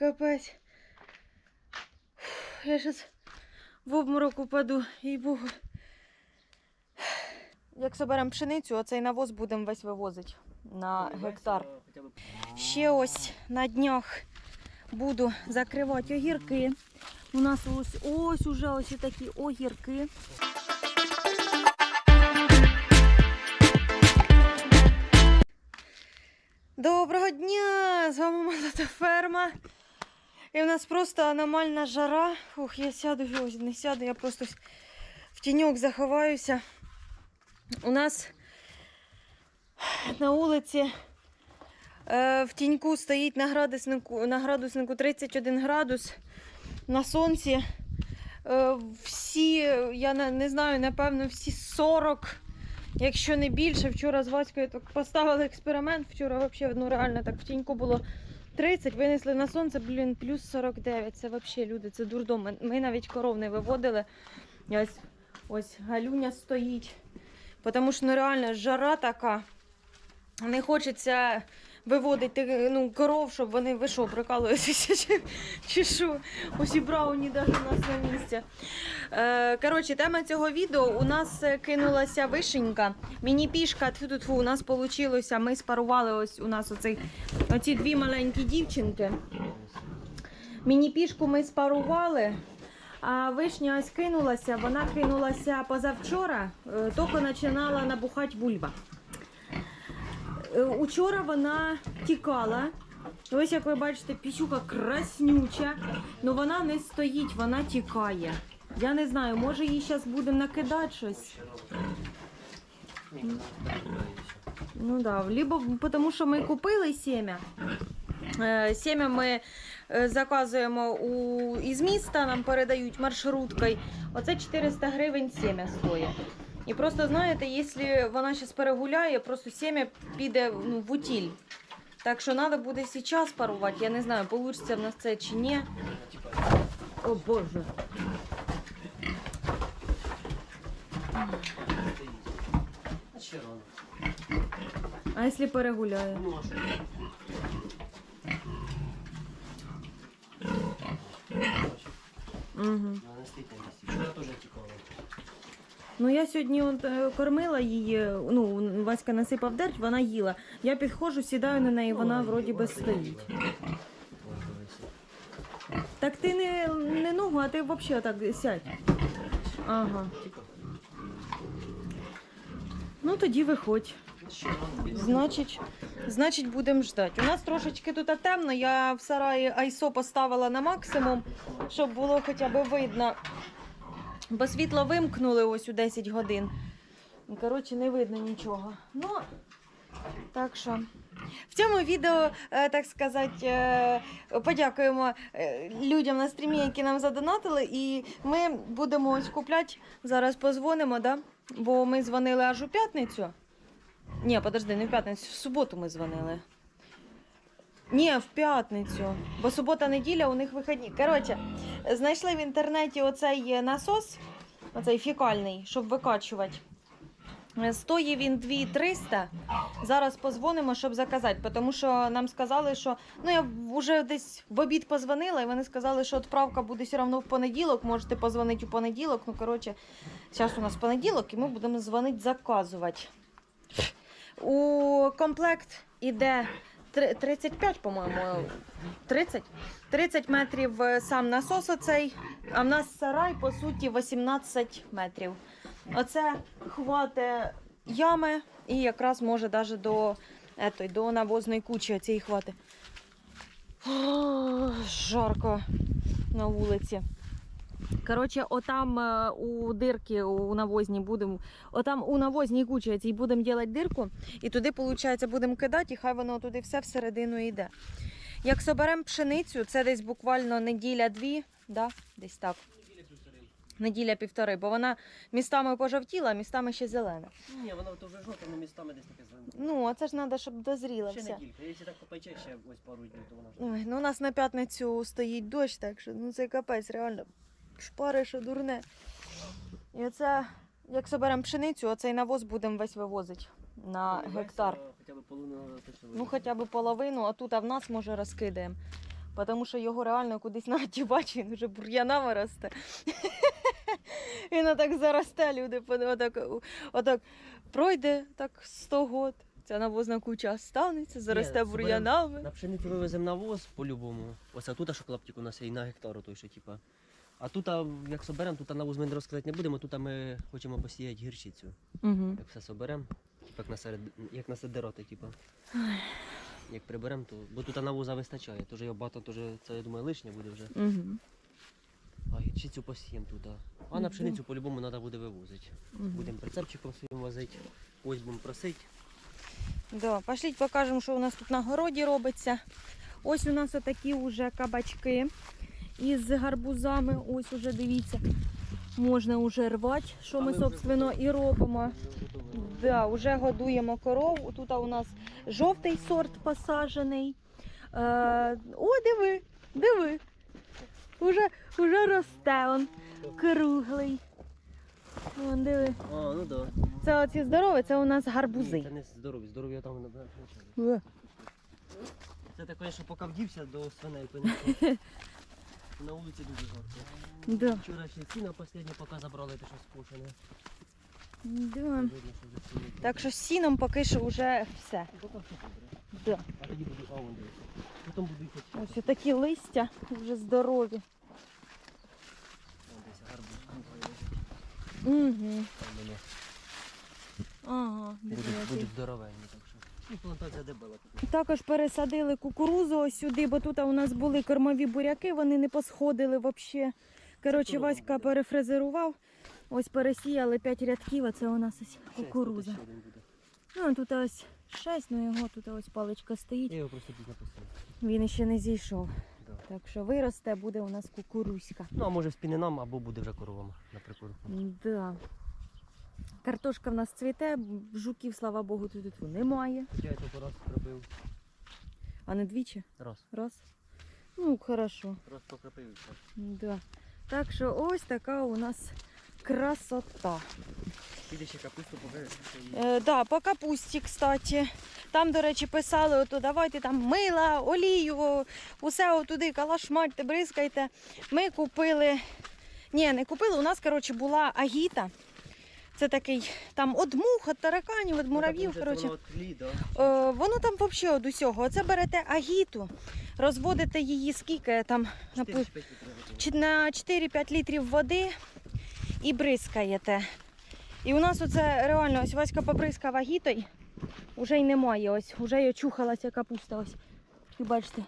Капець. Я зараз в обморок упаду, їй богу. Як соберемо пшеницю, оцей навоз будемо весь вивозити на гектар. Ще ось на днях буду закривати огірки. У нас ось ось уже ось такі огірки. Доброго дня! З вами Молода Ферма. І в нас просто аномальна жара. Ух, я сяду, ось не сяду, я просто в тіньок заховаюся. У нас на вулиці Е, В тіньку стоїть на градуснику, на градуснику 31 градус на сонці. Е, Всі, я не, не знаю, напевно, всі 40, якщо не більше. Вчора з Ваською так поставили експеримент. Вчора взагалі ну, реально так в тіньку було 30, винесли на сонце, блін, плюс 49. Це взагалі люди, це дурдом. Ми- навіть коров не виводили. Ось, ось Галюня стоїть. Тому що ну, реально жара така. Не хочеться виводити ну, коров, щоб вони ви що, прикалуєтеся чи, чи що? Ось і брауні навіть у нас на місці. Е, коротше, тема цього відео у нас е, кинулася вишенька. Міні-пішка, тьфу у нас вийшло. Ми спарували ось у нас оцей, оці дві маленькі дівчинки. Міні-пішку ми спарували. А вишня ось кинулася, вона кинулася позавчора, е, тільки починала набухати бульба. Е, Учора вона тікала. Ось як ви бачите, пічука краснюча, але вона не стоїть, вона тікає. Я не знаю, може їй зараз будемо накидати щось. Ну да, тому що ми купили сім'я. Е, Сім'я ми е, заказуємо у, із міста, нам передають маршруткою. Оце 400 гривень сім'я стоїть. І просто знаєте, якщо вона зараз перегуляє, просто сім'я піде ну, в утіль. Так що треба буде зараз парувати. Я не знаю, вийде в нас це чи ні. О Боже. А якщо перегуляє? Угу. Вона стоїть на місці. Ну я сьогодні от, е, кормила її, ну, Васька насипав дерть, вона їла. Я підходжу, сідаю на неї, вона вроді би стоїть. Так ти не, не ногу, а ти взагалі так сядь. Ага. Ну тоді виходь. Значить, значить будемо ждати. У нас трошечки тут темно, я в сараї айсо поставила на максимум, щоб було хоча б видно. Бо світло вимкнули ось у 10 годин. Коротше, не видно нічого. Ну, так що. В цьому відео, е, так сказати, е, подякуємо е, людям на стрімі, які нам задонатили. І ми будемо ось купляти. Зараз позвонимо, да? бо ми дзвонили аж у п'ятницю. Ні, подожди, не в п'ятницю, в суботу ми дзвонили. Ні, в п'ятницю. Бо субота-неділя у них вихідні. Коротше, знайшли в інтернеті оцей насос, оцей фікальний, щоб викачувати. Стоїть він 2300. Зараз позвонимо, щоб заказати, тому що нам сказали, що ну я вже десь в обід позвонила, і вони сказали, що відправка буде все одно в понеділок. Можете позвонити у понеділок. Ну, коротше, зараз у нас понеділок, і ми будемо дзвонити заказувати. У комплект іде три- 35, по-моєму. 30? 30 метрів е, сам насос оцей, а в нас сарай, по суті, 18 метрів. Оце хвати ями і якраз може навіть до, етой, до навозної кучі цієї хвати. Жарко на вулиці. Коротше, отам е, у дирки у навозній будемо, отам у навозній кучі цій будемо робити дирку, і туди, виходить, будемо кидати, і хай воно туди все всередину йде. Як соберемо пшеницю, це десь буквально неділя-дві, да? десь так. Неділя. Неділя-півтори, бо вона містами пожовтіла, а містами ще зелена. Ні, вона то вже жовта, але містами десь таке зелене. Ну, а це ж треба, щоб дозріла Ще все. неділька. Якщо так попече, ще ось пару днів, то вона вже. Ой, ну у нас на п'ятницю стоїть дощ, так що ну це капець, реально. Шпари, що дурне. І оце, як соберемо пшеницю, оцей навоз будемо весь вивозити на Ну, гектар. Хоча б половину Ну, хоча б половину, а тут а в нас може розкидаємо. тому що його реально кудись на хаті бачу, він вже бур'янами росте. Він отак заросте, люди отак, отак пройде так 100 год. Ця навозна куча останеться, заросте бур'янами. На пшеницю вивеземо навоз по-любому. Ось а тут, що клаптик у нас і на гектар той, що типа. А тут, а, як соберемо, тут навоз ми не розкладати не будемо, тут а ми хочемо посіяти гірчицю. Угу. Як все соберемо, типа як на серед, як на сидероти, типа. Як приберемо, то. Бо тут навоза вистачає, тож його багато, тож це я думаю лишнє буде вже. Угу. А гірчицю посіємо тут. А, а на пшеницю по-любому треба буде вивозити. Будемо прицепчиком своїм возити, ось будемо просити. Да, пошліть покажемо, що у нас тут на городі робиться. Ось у нас отакі вже кабачки із гарбузами. Ось уже дивіться, можна вже рвати, що ми, собственно, і робимо. Да, вже годуємо коров. Тут у нас жовтий сорт посаджений. Е, о, диви, диви. Уже, уже росте он круглий. Вон, диви. А, ну да. Це оці здорові, це у нас Ні, гарбузи. Це не здорові, здорові я там набрав. Е. Це таке, що поки вдівся до свиней, понятно. На вулиці дуже жарко. Да. Вчора ще сіно останнє поки забрали, те що скошене. Да. Видно, що вже сіно. Так що з сіном поки що вже все. Ну, поки все добре. Да. А тоді буду, а вон дивіться. Потім буду їхати. Ось такі листя вже здорові. Вон десь гарбуз. Угу. Там. Ага, Будуть, дивіться. будуть здоровенні. І плантація дебела тут. Також пересадили кукурузу ось сюди, бо тут у нас були кормові буряки, вони не посходили взагалі. Коротше, Васька перефрезерував. Ось пересіяли 5 рядків, а це у нас ось кукуруза. Ну, тут ось 6, ну його тут ось паличка стоїть. Я його просто. Він ще не зійшов. Да. Так що виросте, буде у нас кукурузька. Ну, а може спіни нам, або буде вже коровам на прикорку. Да. Картошка в нас цвіте, жуків, слава Богу, тут, тут немає. Я тут раз пробив. А не двічі? Раз. Раз. Ну, хорошо. Раз покропив і все. Да. Так що ось така у нас красота. Піде ще капусту побереш. Е, да, по капусті, кстати. Там, до речі, писали, ото давайте там мила, олію, усе отуди, калашматьте, бризкайте. Ми купили. Ні, не купили. У нас, коротше, була агіта. Це такий там од мух, от тараканів, Ну, від муравів. Коротше. Воно тлі, да? Е, воно там взагалі від усього. Оце берете агіту, розводите її скільки там 4-5 літрів. чи на 4-5 літрів води і бризкаєте. І у нас оце реально ось Васька побризкав агітою, вже й немає. Ось, вже й очухалася капуста. Ось. Ви бачите.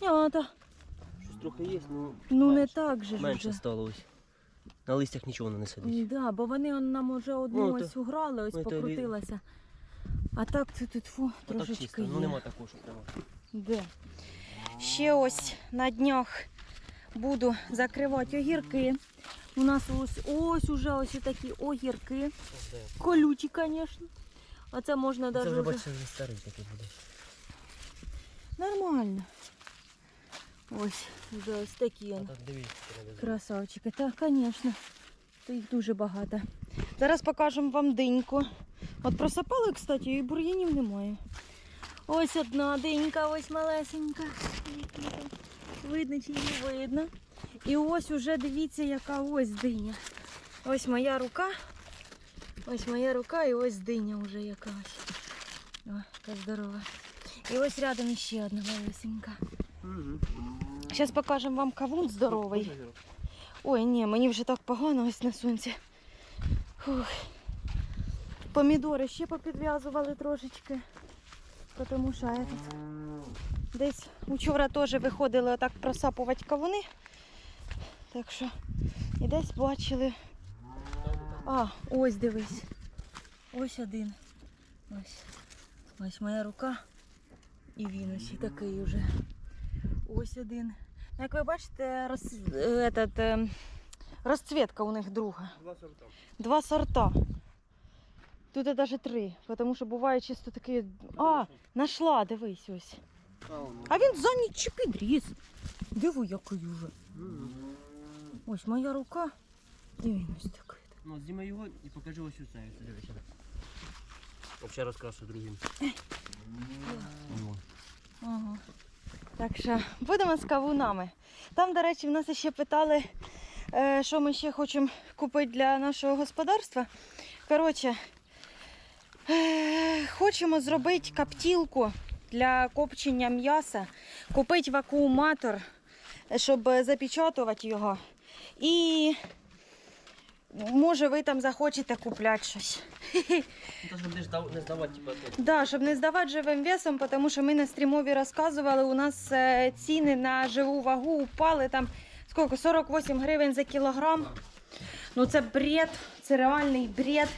Вона Щось трохи є, ну, ну не так же ж менше стало ось. На листях нічого не сидить. Да, бо вони он нам вже одну Ну, то- ось уграли, ось ну, то покрутилася. А так це тут фу, Отак трошечки чисто, є. ну нема такого, що прямо. Де? Ще ось на днях буду закривати огірки. У нас ось ось уже ось такі огірки. Колючі, звісно. Оце можна Це навіть. вже Вже... бачиш, вже старий такий буде. Нормально. Ось, вже ось такі красавчики. Так, звісно. То їх дуже багато. Зараз покажемо вам диньку. От просапали, кстати, і бур'янів немає. Ось одна динька, ось малесенька. Видно чи не видно. І ось уже дивіться, яка ось диня. Ось моя рука. Ось моя рука і ось диня вже якась. О, яка здорова. І ось рядом ще одна малесенька. Зараз покажемо вам кавун здоровий. Ой, ні, мені вже так погано на сонці. Фух. Помідори ще попідв'язували трошечки. Тому що я тут десь вчора теж виходили отак просапувати кавуни. Так що і десь бачили. А, ось дивись. Ось один. Ось. Ось моя рука. І він ось такий уже. Ось один. Ну, Як ви бачите, роз... этот, е, розцвітка у них друга. Два сорта. Два сорта. Тут навіть три, тому що буває чисто такі. А, нашла, дивись ось. А він за ніч підріс. Диви, який уже. Ось моя рука. І він ось такий. Ну, зніми його і покажи ось оце. ось Дивися. Взагалі розкрашу другим. Ага. Так що будемо з кавунами. Там, до речі, в нас ще питали, е, що ми ще хочемо купити для нашого господарства. Коротше, е, хочемо зробити каптілку для копчення м'яса, купити вакууматор, щоб запечатувати його. І може ви там захочете купляти щось. Ну, то щоб не, здавати, типа. Да, щоб не здавати живим весом, тому що ми на стрімові розказували, у нас е, ціни на живу вагу упали там скільки, 48 гривень за кілограм. Ну це бред, це реальний бред.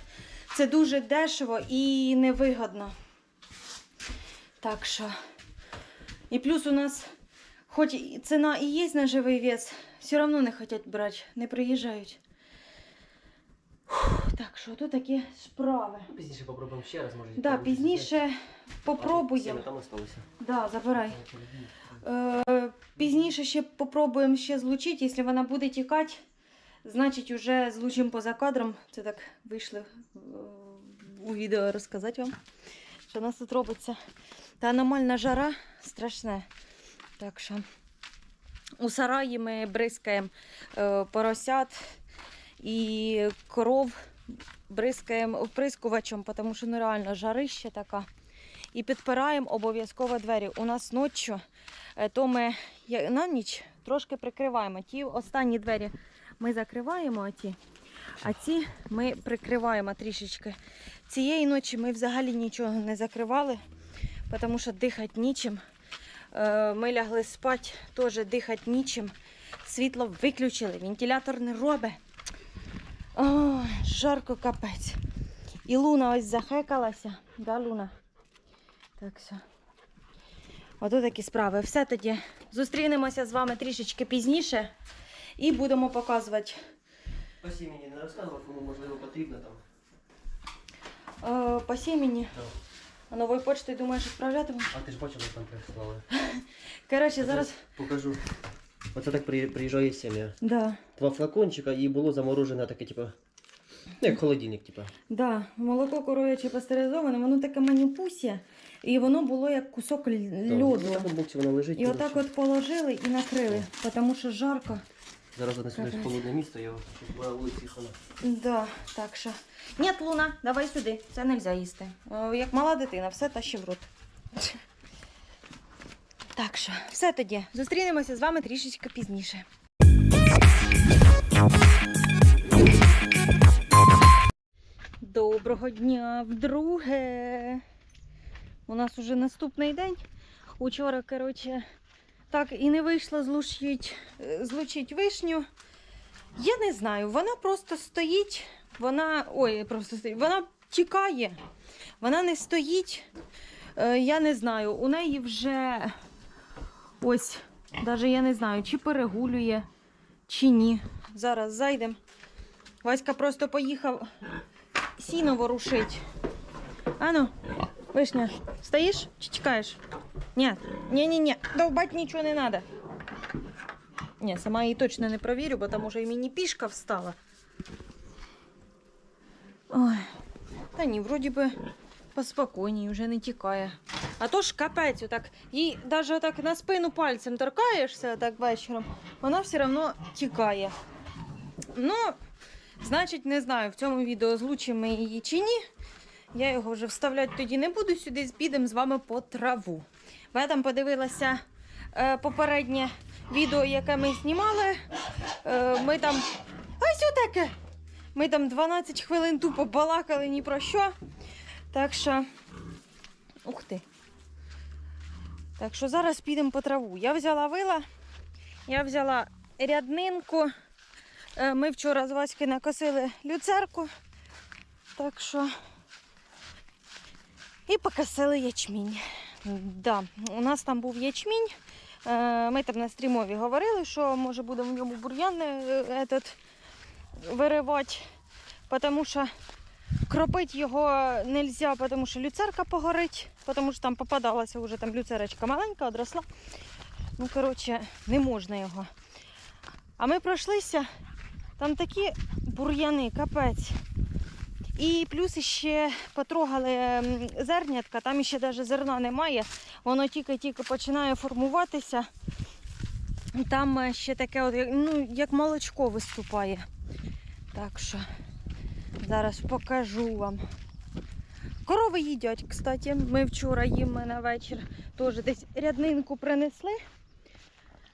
Це дуже дешево і невигодно. Так що. І плюс у нас, хоч ціна і є на живий вес, все одно не хочуть брати, не приїжджають. Фух, Так що тут такі справи. Пізніше попробуємо ще раз, може. Да, пізніше попробуємо. Там осталося. Да, забирай. Е, пізніше ще попробуємо ще злучити. Якщо вона буде тікати, значить вже злучимо поза кадром. Це так вийшло е, у відео розказати вам, що у нас тут робиться. Та аномальна жара страшне. Так що у сараї ми бризкаємо е, поросят і коров бризкаємо вприскувачем, тому що ну, реально жарище така. І підпираємо обов'язково двері. У нас ночі, е, то ми на ніч трошки прикриваємо. Ті останні двері ми закриваємо, а ті, а ці ми прикриваємо трішечки. Цієї ночі ми взагалі нічого не закривали, тому що дихати нічим. Е, Ми лягли спати, теж дихати нічим. Світло виключили, вентилятор не робить. Ой, жарко капець. І Луна ось захекалася. Да, Луна? Так все. Ото такі справи. Все тоді. Зустрінемося з вами трішечки пізніше і будемо показувати. Спасі мені не розказував, кому можливо потрібно там. Е, по сімені. Да. А новою почтою думаєш відправлятиму? А ти ж бачив, як там прислали. Коротше, зараз. Покажу. Оце так при- приїжджає сім'я. Да, Два флакончика і було заморожене таке, типу. Ну, як холодильник, типу. да. Молоко коров'яче пастеризоване, воно таке маніпусє, і воно було як кусок л- Ну, льоду. В такому боксі воно лежить. І отак от положили і накрили, тому що жарко. Зараз занесу десь в холодне місто, його щоб вулиці хана. Да, так що. Ні, Луна, давай сюди. Це не можна їсти. Як мала дитина, все тащи в рот. Так що, все тоді. Зустрінемося з вами трішечки пізніше. Доброго дня вдруге. У нас уже наступний день. Учора, коротше, так і не вийшло злучить, е, злучить вишню. Я не знаю, вона просто стоїть, вона. Ой, просто стоїть, вона тікає, вона не стоїть. Е, я не знаю, у неї вже ось, навіть я не знаю, чи перегулює, чи ні. Зараз зайдемо. Васька просто поїхав сіно ворушить. Ану, вишня, стоїш чи тікаєш? Ні, ні, ні, ні, довбать нічого не треба. Ні, сама її точно не провірю, бо там уже і мені пішка встала. Ой. Та ні, вроді би поспокійній, вже не тікає. А то ж капець, отак, їй навіть отак на спину пальцем торкаєшся так вечором, вона все одно тікає. Ну, значить, не знаю, в цьому відео злучимо її чи ні. Я його вже вставляти тоді не буду, сюди підемо з вами по траву. Я там подивилася е, попереднє відео, яке ми знімали. Е, ми там. Ось отаке! Ми там 12 хвилин тупо балакали ні про що. Так що. Ух ти. Так що зараз підемо по траву. Я взяла вила, я взяла ряднинку. Е, Ми вчора з Васьки накосили люцерку. Так що. І покосили ячмінь. Да, у нас там був ячмінь. Е, Ми там на стрімові говорили, що може будемо в ньому бур'ян е, виривати, тому що кропити його не можна, тому що люцерка погорить, тому що там попадалася вже там люцерочка маленька, одросла. Ну, коротше, не можна його. А ми пройшлися, там такі бур'яни, капець. І плюс ще потрогали зернятка, там ще навіть зерна немає. воно тільки-тільки починає формуватися. Там е, ще таке, ну, як молочко виступає. Так що зараз покажу вам. Корови їдять, кстати. Ми вчора їм ми на вечір теж десь ряднинку принесли.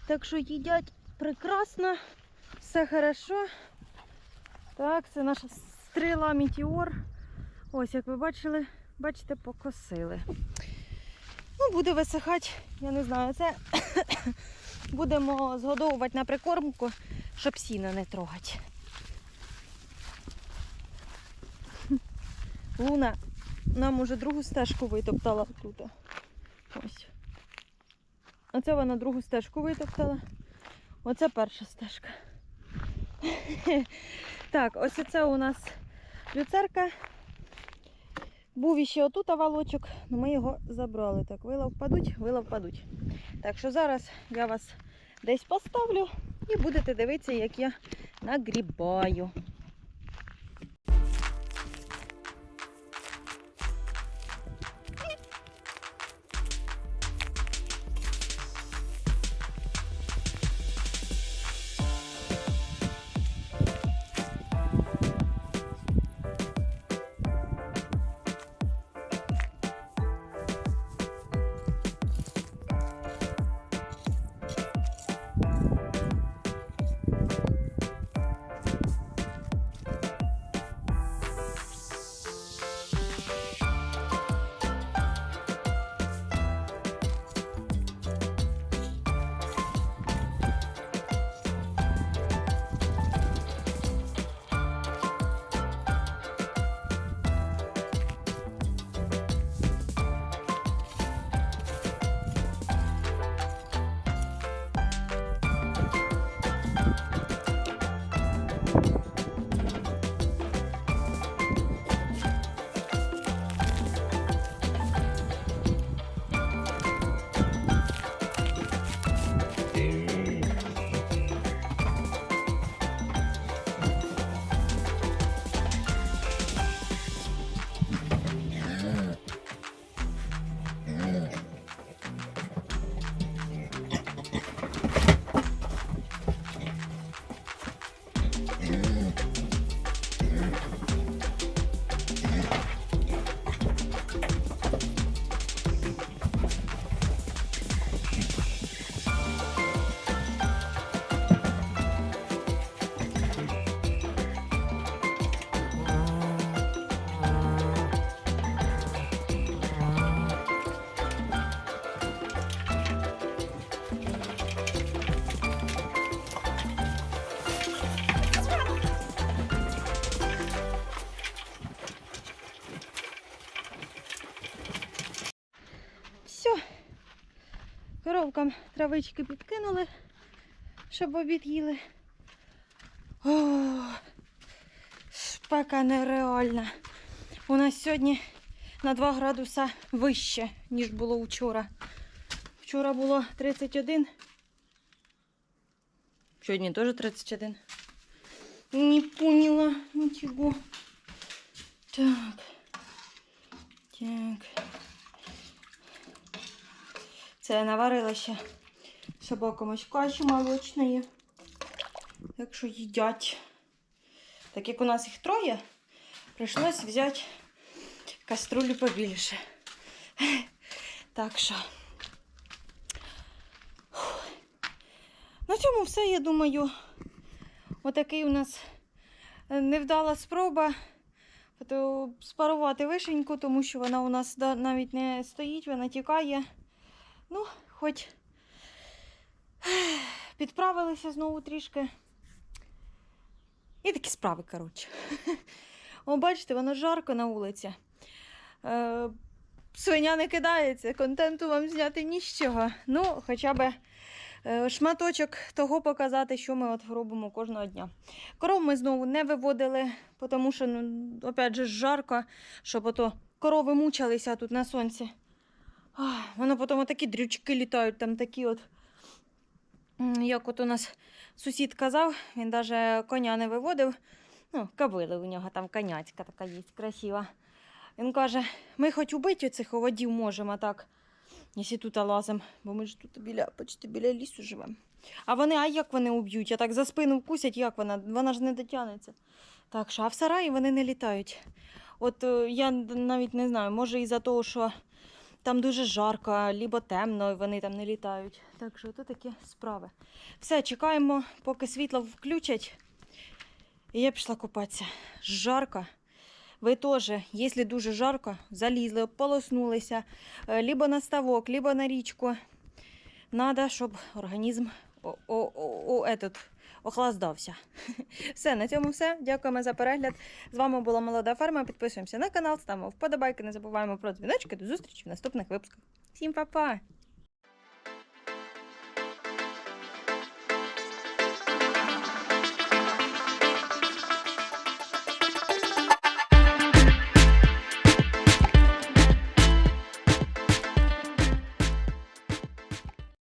Так що їдять прекрасно, все хорошо. Так, це наша стріла Мітіор. Ось, як ви бачили, бачите, покосили. Ну, буде висихати, я не знаю, це будемо згодовувати на прикормку, щоб сіно не трогати. Луна нам уже другу стежку витоптала тут. Ось. Оце вона другу стежку витоптала. Оце перша стежка. Так, ось це у нас люцерка. Був іще отут оволочок, але ми його забрали. Так, вила впадуть, вила впадуть. Так що зараз я вас десь поставлю і будете дивитися, як я нагрібаю. Коровкам травички підкинули, щоб обід їли. О, спека нереальна. У нас сьогодні на 2 градуса вище, ніж було вчора. Вчора було 31. Сьогодні теж 31. Не поняла нічого. Так. Так. Я наварила ще собакам ось каші молочної. Так що їдять. Так як у нас їх троє, прийшлось взяти каструлю побільше. Так що. На цьому все, я думаю. Отакий у нас невдала спроба спарувати вишеньку, тому що вона у нас навіть не стоїть, вона тікає. Ну, хоч підправилися знову трішки. І такі справи, коротше. О, бачите, воно жарко на вулиці. Е, свиня не кидається, контенту вам зняти ні з чого. Ну, хоча б е, шматочок того показати, що ми от робимо кожного дня. Коров ми знову не виводили, тому що, ну, опять же, жарко, щоб ото корови мучилися тут на сонці. Ах, Воно потім такі дрючки літають, там такі от. Як от у нас сусід казав, він навіть коня не виводив. Ну, кобили у нього там коняцька така є, красива. Він каже, ми хоч убити цих оводів можемо так. Якщо тут лазимо, бо ми ж тут біля, почти біля лісу живемо. А вони, а як вони уб'ють? А так за спину вкусять, як вона? Вона ж не дотягнеться. Так що, а в сараї вони не літають. От е, я навіть не знаю, може із-за того, що там дуже жарко, либо темно, і вони там не літають. Так що то такі справи. Все, чекаємо, поки світло включать. І я пішла купатися. Жарко. Ви теж, якщо дуже жарко, залізли, полоснулися, е, либо на ставок, либо на річку. Надо, щоб організм о, о, о, о, этот, охлаждався. Все, на цьому все. Дякуємо за перегляд. З вами була молода ферма. Підписуємося на канал, ставимо вподобайки, не забуваємо про дзвіночки. До зустрічі в наступних випусках. Всім па-па!